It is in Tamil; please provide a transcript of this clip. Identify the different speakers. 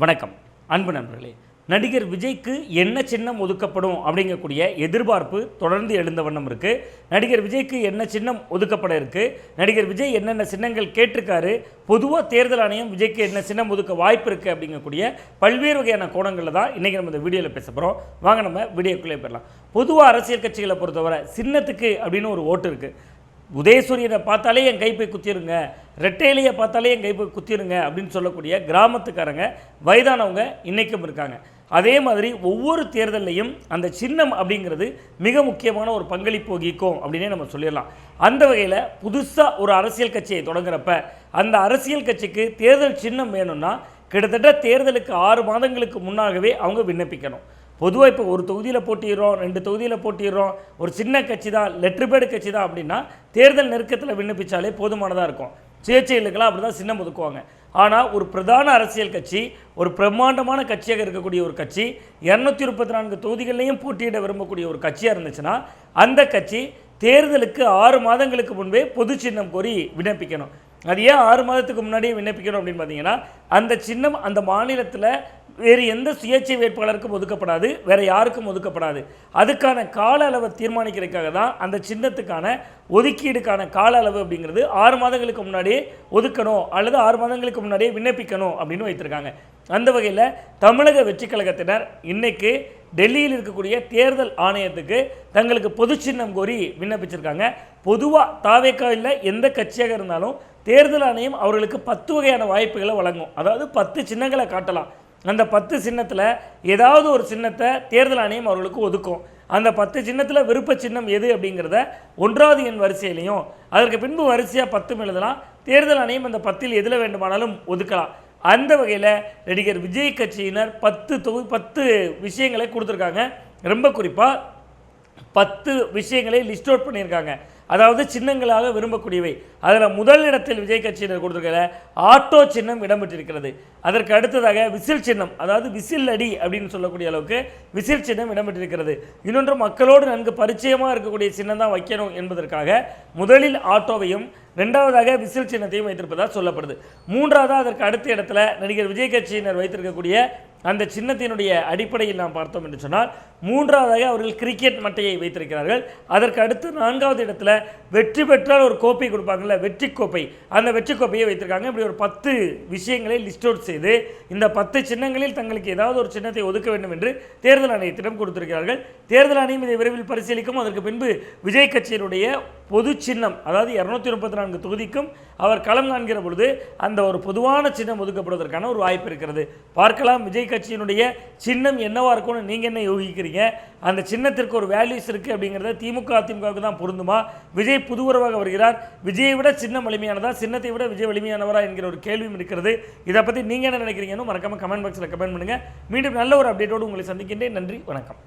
Speaker 1: வணக்கம். அன்பு நண்பர்களே நடிகர் விஜய்க்கு என்ன சின்னம் ஒதுக்கப்படும் அப்படிங்கக்கூடிய எதிர்பார்ப்பு தொடர்ந்து எழுந்த வண்ணம் இருக்குது நடிகர் விஜய்க்கு என்ன சின்னம் ஒதுக்கப்பட இருக்குது நடிகர் விஜய் என்னென்ன சின்னங்கள் கேட்டிருக்காரு? பொதுவாக தேர்தல் ஆணையம் விஜய்க்கு என்ன சின்னம் ஒதுக்க வாய்ப்பு இருக்குது அப்படிங்கக்கூடிய பல்வேறு வகையான கோணங்களில் தான் இன்றைக்கி நம்ம இந்த வீடியோவில் பேச போகிறோம் வாங்க நம்ம வீடியோக்குள்ளே போயிடலாம். பொதுவாக அரசியல் கட்சிகளை பொறுத்தவரை சின்னத்துக்கு அப்படின்னு ஒரு ஓட்டு இருக்குது உதயசூரியனை பார்த்தாலே என் கைப்பை குத்திடுங்க குத்திருங்க. ரெட்டையிலையை பார்த்தாலே என் இப்போ குத்திடுங்க அப்படின்னு சொல்லக்கூடிய கிராமத்துக்காரங்க வயதானவங்க இன்றைக்கும் இருக்காங்க. அதே மாதிரி ஒவ்வொரு தேர்தல்லையும் அந்த சின்னம் அப்படிங்கிறது மிக முக்கியமான ஒரு பங்களிப்பு வகிக்கும் அப்படின்னே நம்ம சொல்லிடலாம். அந்த வகையில் புதுசாக ஒரு அரசியல் கட்சியை தொடங்குறப்ப அந்த அரசியல் கட்சிக்கு தேர்தல் சின்னம் வேணும்னா கிட்டத்தட்ட தேர்தலுக்கு ஆறு மாதங்களுக்கு முன்னாகவே அவங்க விண்ணப்பிக்கணும். பொதுவாக இப்போ ஒரு தொகுதியில் போட்டிடுறோம் ரெண்டு தொகுதியில் போட்டிடுறோம் ஒரு சின்ன கட்சி தான் லெட்ரு பேடு கட்சி தான் அப்படின்னா தேர்தல் நெருக்கத்தில் விண்ணப்பிச்சாலே போதுமானதாக இருக்கும். சுயேட்சைகளுக்கெல்லாம் அப்படி தான் சின்னம் ஒதுக்குவாங்க. ஆனால் ஒரு பிரதான அரசியல் கட்சி ஒரு பிரம்மாண்டமான கட்சியாக இருக்கக்கூடிய ஒரு கட்சி இரநூத்தி முப்பத்தி நான்கு தொகுதிகளையும் போட்டியிட விரும்பக்கூடிய ஒரு கட்சியாக இருந்துச்சுன்னா அந்த கட்சி தேர்தலுக்கு ஆறு மாதங்களுக்கு முன்பே பொது சின்னம் கோரி விண்ணப்பிக்கணும். அது ஏன் ஆறு மாதத்துக்கு முன்னாடியே விண்ணப்பிக்கணும் அப்படின்னு பார்த்தீங்கன்னா அந்த சின்னம் அந்த மாநிலத்தில் வேறு எந்த சுயேட்சை வேட்பாளருக்கும் ஒதுக்கப்படாது வேறு யாருக்கும் ஒதுக்கப்படாது. அதுக்கான கால அளவை தீர்மானிக்கிறதுக்காக தான் அந்த சின்னத்துக்கான ஒதுக்கீடுக்கான கால அளவு அப்படிங்கிறது ஆறு மாதங்களுக்கு முன்னாடியே ஒதுக்கணும் அல்லது ஆறு மாதங்களுக்கு முன்னாடியே விண்ணப்பிக்கணும் அப்படின்னு வைத்திருக்காங்க. அந்த வகையில் தமிழக வெற்றி கழகத்தினர் இன்றைக்கு டெல்லியில் இருக்கக்கூடிய தேர்தல் ஆணையத்துக்கு தங்களுக்கு பொது சின்னம் கோரி விண்ணப்பிச்சிருக்காங்க. பொதுவாக தாவேக்காவில் எந்த கட்சியாக இருந்தாலும் தேர்தல் ஆணையம் அவர்களுக்கு பத்து வகையான வாய்ப்புகளை வழங்கும். அதாவது பத்து சின்னங்களை காட்டலாம். அந்த பத்து சின்னத்தில் ஏதாவது ஒரு சின்னத்தை தேர்தல் ஆணையம் அவர்களுக்கு ஒதுக்கும். அந்த பத்து சின்னத்தில் விருப்ப சின்னம் எது அப்படிங்கிறத ஒன்றாவது எண் வரிசையிலையும் அதற்கு பின்பு வரிசையாக பத்தும் எழுதலாம். தேர்தல் ஆணையம் அந்த பத்தில் எதில் வேண்டுமானாலும் ஒதுக்கலாம். அந்த வகையில் நடிகர் விஜய் கட்சியினர் பத்து தொகு பத்து விஷயங்களை கொடுத்துருக்காங்க. ரொம்ப குறிப்பாக பத்து விஷயங்களை லிஸ்ட் அவுட் பண்ணியிருக்காங்க. அதாவது சின்னங்களாக விரும்பக்கூடியவை. அதில் முதல் இடத்தில் விஜய் கட்சியினர் கொடுத்துருக்கிற ஆட்டோ சின்னம் இடம்பெற்றிருக்கிறது. அதற்கு அடுத்ததாக விசில் சின்னம் அதாவது விசில் அடி அப்படின்னு சொல்லக்கூடிய அளவுக்கு விசில் சின்னம் இடம்பெற்றிருக்கிறது. இன்னொன்று மக்களோடு நன்கு பரிச்சயமாக இருக்கக்கூடிய சின்னம் தான் வைக்கணும் என்பதற்காக முதலில் ஆட்டோவையும் ரெண்டாவதாக விசில் சின்னத்தையும் வைத்திருப்பதாக சொல்லப்படுது. மூன்றாவதாக அதற்கு அடுத்த இடத்துல நடிகர் விஜய் கட்சியினர் வைத்திருக்கக்கூடிய அந்த சின்னத்தினுடைய அடிப்படையில் நாம் பார்த்தோம் என்று சொன்னால் மூன்றாவதாக அவர்கள் கிரிக்கெட் மட்டையை வைத்திருக்கிறார்கள். அதற்கு அடுத்து நான்காவது இடத்துல வெற்றி பெற்றால் ஒரு கோப்பை கொடுப்பாங்கல்ல வெற்றி கோப்பை. அந்த வெற்றி கோப்பையை வைத்திருக்காங்க. இப்படி ஒரு பத்து விஷயங்களை லிஸ்ட் அவுட் செய்து இந்த பத்து சின்னங்களில் தங்களுக்கு ஏதாவது ஒரு சின்னத்தை ஒதுக்க வேண்டும் என்று தேர்தல் ஆணையத்திடம் கொடுத்திருக்கிறார்கள். தேர்தல் ஆணையம் இதை விரைவில் பரிசீலிக்கும். அதற்கு பின்பு விஜய் கட்சியினுடைய பொது சின்னம் அதாவது இரநூத்தி முப்பத்தி நான்கு தொகுதிக்கும் அவர் களம் காண்கிற பொழுது அந்த ஒரு பொதுவான சின்னம் ஒதுக்கப்படுவதற்கான ஒரு வாய்ப்பு இருக்கிறது. பார்க்கலாம் விஜய் கட்சியினுடைய சின்னம் என்னவா இருக்கும்னு நீங்கள் என்ன யோகிக்கிறீங்க? அந்த சின்னத்திற்கு ஒரு வேல்யூஸ் இருக்குது அப்படிங்கிறத திமுக அதிமுகவுக்கு தான் பொருந்துமா? விஜய் புதுவுறவாக வருகிறார். விஜயை விட சின்னம் வலிமையானதா சின்னத்தை விட விஜய் வலிமையானவரா என்கிற ஒரு கேள்வியும் இருக்கிறது. இதை பற்றி நீங்கள் என்ன நினைக்கிறீங்கன்னு மறக்காமல் கமெண்ட் பாக்ஸில் கமெண்ட் பண்ணுங்கள் மீண்டும் நல்ல ஒரு அப்டேட்டோடு உங்களை சந்திக்கின்றேன். நன்றி வணக்கம்.